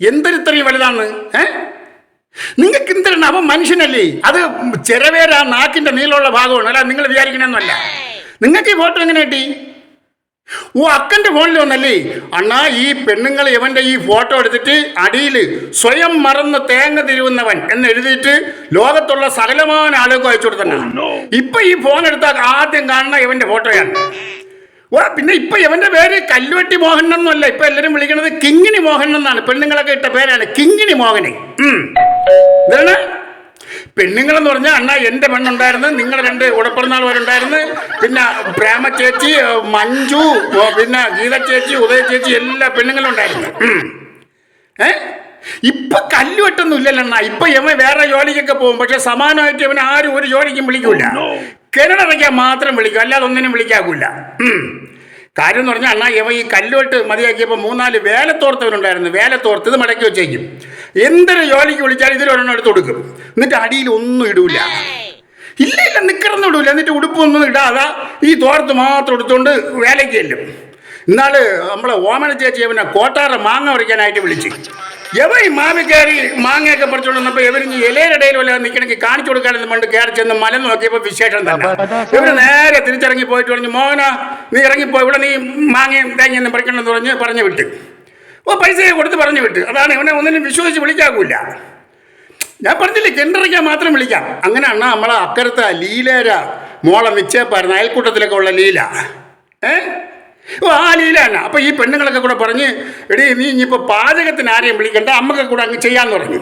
എന്തൊരു ഇത്രയും വലുതാണ്? ഏ? നിങ്ങൾക്ക് എന്തിനാണ്? അവൻ മനുഷ്യനല്ലേ. അത് ചെരവേര ആ നാക്കിന്റെ നീളമുള്ള ഭാഗമാണ്. അല്ല നിങ്ങൾ വിചാരിക്കണമെന്നല്ല നിങ്ങൾക്ക് ഈ ഫോട്ടോ എങ്ങനെ കിട്ടി? ഓ അക്കന്റെ ഫോണിൽ വന്നല്ലേ. അണ്ണാ ഈ പെണ്ണുങ്ങൾ ഇവന്റെ ഈ ഫോട്ടോ എടുത്തിട്ട് അടിയിൽ സ്വയം മറന്ന് തേങ്ങ തിരുവുന്നവൻ എന്ന് എഴുതിയിട്ട് ലോകത്തുള്ള സകലമാന ആളുകൾക്ക് അയച്ചു കൊടുത്തന്നെ ഇപ്പൊ ഈ ഫോൺ എടുത്താൽ ആദ്യം കാണുന്ന ഇവന്റെ ഫോട്ടോയാണ്. ഓ പിന്നെ ഇപ്പൊ ഇവന്റെ പേര് കല്ലുവെട്ടി മോഹൻ എന്നല്ല. ഇപ്പൊ എല്ലാരും വിളിക്കുന്നത് കിങ്ങിണി മോഹൻ എന്നാണ്. പെണ്ണുങ്ങളൊക്കെ ഇട്ട പേരാണ് കിങ്ങിണി മോഹനെ. ഉം. പെണ്ണുങ്ങൾ പെണ്ണുങ്ങളെന്ന് പറഞ്ഞാൽ അണ്ണ എന്റെ പെണ്ണുണ്ടായിരുന്നു. നിങ്ങൾ രണ്ട് ഉടപ്പിറന്നാൾ വരുണ്ടായിരുന്നു പിന്നെ പ്രേമ ചേച്ചി മഞ്ജു പിന്നെ ഗീത ചേച്ചി ഉദയ ചേച്ചി എല്ലാ പെണ്ണുങ്ങളും ഉണ്ടായിരുന്നു. ഏ? ഇപ്പൊ കല്ലുവെട്ടൊന്നും ഇല്ലല്ലോ ഇപ്പൊ ഇവൻ വേറെ ജോലിക്കൊക്കെ പോകും. പക്ഷെ സമാനമായിട്ട് ഇവൻ ആരും ഒരു ജോലിക്കും വിളിക്കൂല. കിണറടയ്ക്കാൻ മാത്രം വിളിക്കും അല്ലാതെ ഒന്നിനും വിളിക്കാകൂല. കാര്യം എന്ന് പറഞ്ഞാൽ അണ്ണാ ഇവ ഈ കല്ലോട്ട് മതിയാക്കിയപ്പോൾ മൂന്നാൽ വേലത്തോർത്തവരുണ്ടായിരുന്നു. വേലത്തോർത്ത് ഇത് മടക്കി വെച്ചേക്കും. എന്തൊരു ജോലിക്ക് വിളിച്ചാലും ഇതിലൊരെണ്ണം എടുത്ത് കൊടുക്കും. എന്നിട്ട് അടിയിൽ ഒന്നും ഇടൂല. ഇല്ല ഇല്ല നിൽക്കണമെന്ന് ഇടൂല. എന്നിട്ട് ഉടുപ്പൊന്നും ഇടാതെ ഈ തോർത്ത് മാത്രം എടുത്തുകൊണ്ട് വേലയ്ക്ക് ചെല്ലും. എന്നാൽ നമ്മളെ ഓമന ചേച്ചി അവനെ കോട്ടാറ മാങ്ങ പറിക്കാനായിട്ട് വിളിച്ച്. എവ ഈ മാവി കയറി മാങ്ങയൊക്കെ പറിച്ചോണ്ട് വന്നപ്പോ ഇവരിഞ്ഞ് ഇലയിലിടയിൽ വല്ല നിൽക്കണമെങ്കിൽ കാണിച്ചു കൊടുക്കാനെന്ന് പണ്ട് കയറി ചെന്ന് മല നോക്കിയപ്പോ വിശേഷം തന്നെ. ഇവർ നേരെ തിരിച്ചിറങ്ങി പോയിട്ട് പറഞ്ഞു മോന നീ ഇറങ്ങിപ്പോ ഇവിടെ നീ മാങ്ങയും തേങ്ങയൊന്നും പറിക്കണമെന്ന് പറഞ്ഞ് പറഞ്ഞു വിട്ട്. ഓ പൈസ കൊടുത്ത് പറഞ്ഞു വിട്ട്. അതാണ് ഇവനെ ഒന്നിനും വിശ്വസിച്ച് വിളിക്കാകൂല. ഞാൻ പറഞ്ഞില്ലേ കിണ്ടറിക്കാൻ മാത്രം വിളിക്കാം. അങ്ങനെ അങ്ങനെയാണ് നമ്മളെ അക്കരത്തെ ലീലേര മോളെ മിച്ചേപ്പായിരുന്നു അയൽക്കൂട്ടത്തിലൊക്കെ ഉള്ള ലീല. ഏ? തന്നെ അപ്പോൾ ഈ പെണ്ണുങ്ങളൊക്കെ കൂടെ പറഞ്ഞ് എടീ നീ ഇനിയിപ്പോൾ പാചകത്തിന് ആരെയും വിളിക്കണ്ട അമ്മയ്ക്ക് കൂടെ അങ്ങ് ചെയ്യാൻ പറഞ്ഞു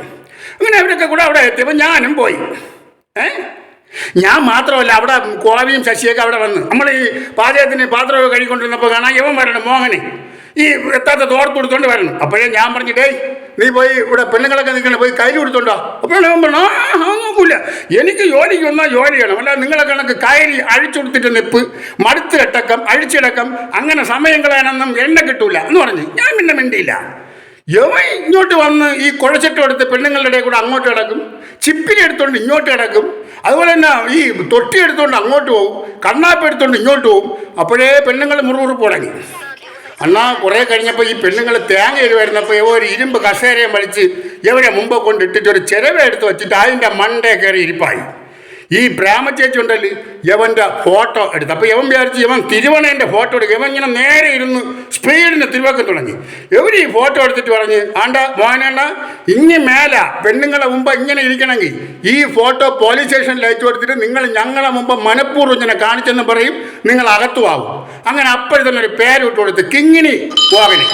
അങ്ങനെ അവരൊക്കെ കൂടെ അവിടെ എത്തിയപ്പോൾ ഞാനും പോയി. ഏ? ഞാൻ മാത്രമല്ല അവിടെ കോവിയും ശശിയൊക്കെ അവിടെ വന്ന്. നമ്മൾ ഈ പാചകത്തിന് പാത്രമൊക്കെ കഴിക്കൊണ്ടിരുന്നപ്പോൾ കാണാൻ ഇവൻ വരണം മോഹനെ. ഈ എത്താത്ത തോർത്ത് കൊടുത്തോണ്ട് വരണം. അപ്പോഴേ ഞാൻ പറഞ്ഞു ഡേയ് നീ പോയി ഇവിടെ പെണ്ണുങ്ങളൊക്കെ നിൽക്കണേ പോയി കയ്യിൽ കൊടുത്തോണ്ടോ അപ്പോഴാണ് അവൻ പറഞ്ഞു ആ എനിക്ക് ജോലിക്ക് വന്നാൽ ജോലി ചെയ്യണം അല്ല നിങ്ങളെ കണക്ക് കയറി അഴിച്ചു കൊടുത്തിട്ട് നിപ്പ് മടുത്ത് കെട്ടക്കം അഴിച്ചിടക്കം അങ്ങനെ സമയം കളയാനൊന്നും എണ്ണ കിട്ടൂല എന്ന് പറഞ്ഞു ഞാൻ പിന്നെ മിണ്ടിയില്ല. എവ ഇങ്ങോട്ട് വന്ന് ഈ കുഴച്ചിട്ട് എടുത്ത് പെണ്ണുങ്ങളുടെ കൂടെ അങ്ങോട്ട് കിടക്കും ചിപ്പിലി എടുത്തുകൊണ്ട് ഇങ്ങോട്ട് കിടക്കും അതുപോലെ തന്നെ ഈ തൊട്ടി എടുത്തുകൊണ്ട് അങ്ങോട്ട് പോകും കണ്ണാപ്പ് എടുത്തോണ്ട് ഇങ്ങോട്ട് പോകും അപ്പോഴേ പെണ്ണുങ്ങൾ മുറുമുറുപ്പ് തുടങ്ങി. അന്നാ കുറേ കഴിഞ്ഞപ്പോൾ ഈ പെണ്ണുങ്ങൾ തേങ്ങ വരുന്നപ്പോൾ ഇവ ഒരു ഇരുമ്പ് കസേരയും വലിച്ച് ഇവരെ മുമ്പ് കൊണ്ടിട്ടിട്ട് ഒരു ചിരവ എടുത്ത് വെച്ചിട്ട് അതിന്റെ മണ്ടേ കയറി ഇരിപ്പായി. ഈ പ്രേമചേച്ചി ഉണ്ടല്ലോ യവന്റെ ഫോട്ടോ എടുത്ത്. അപ്പോൾ യവൻ വിചാരിച്ച് യവൻ തിരുവണേന്റെ ഫോട്ടോ എടുക്കും. യവൻ ഇങ്ങനെ നേരെ ഇരുന്ന് സ്പീഡിന് തിരുവക്കം തുടങ്ങി. എവർ ഈ ഫോട്ടോ എടുത്തിട്ട് പറഞ്ഞ് ആണ്ട മോനണ്ട ഇനി മേല പെണ്ണുങ്ങളെ മുമ്പ് ഇങ്ങനെ ഇരിക്കണമെങ്കിൽ ഈ ഫോട്ടോ പോലീസ് സ്റ്റേഷനിൽ അയച്ചു കൊടുത്തിട്ട് നിങ്ങൾ ഞങ്ങളെ മുമ്പ് മനഃപൂർവം ഇങ്ങനെ കാണിച്ചെന്ന് പറയും നിങ്ങൾ അകത്തുമാവും അങ്ങനെ അപ്പോഴത്തന്നെ ഒരു പേരിട്ട് കൊടുത്ത് കിങ്ങിണി പോകണേ.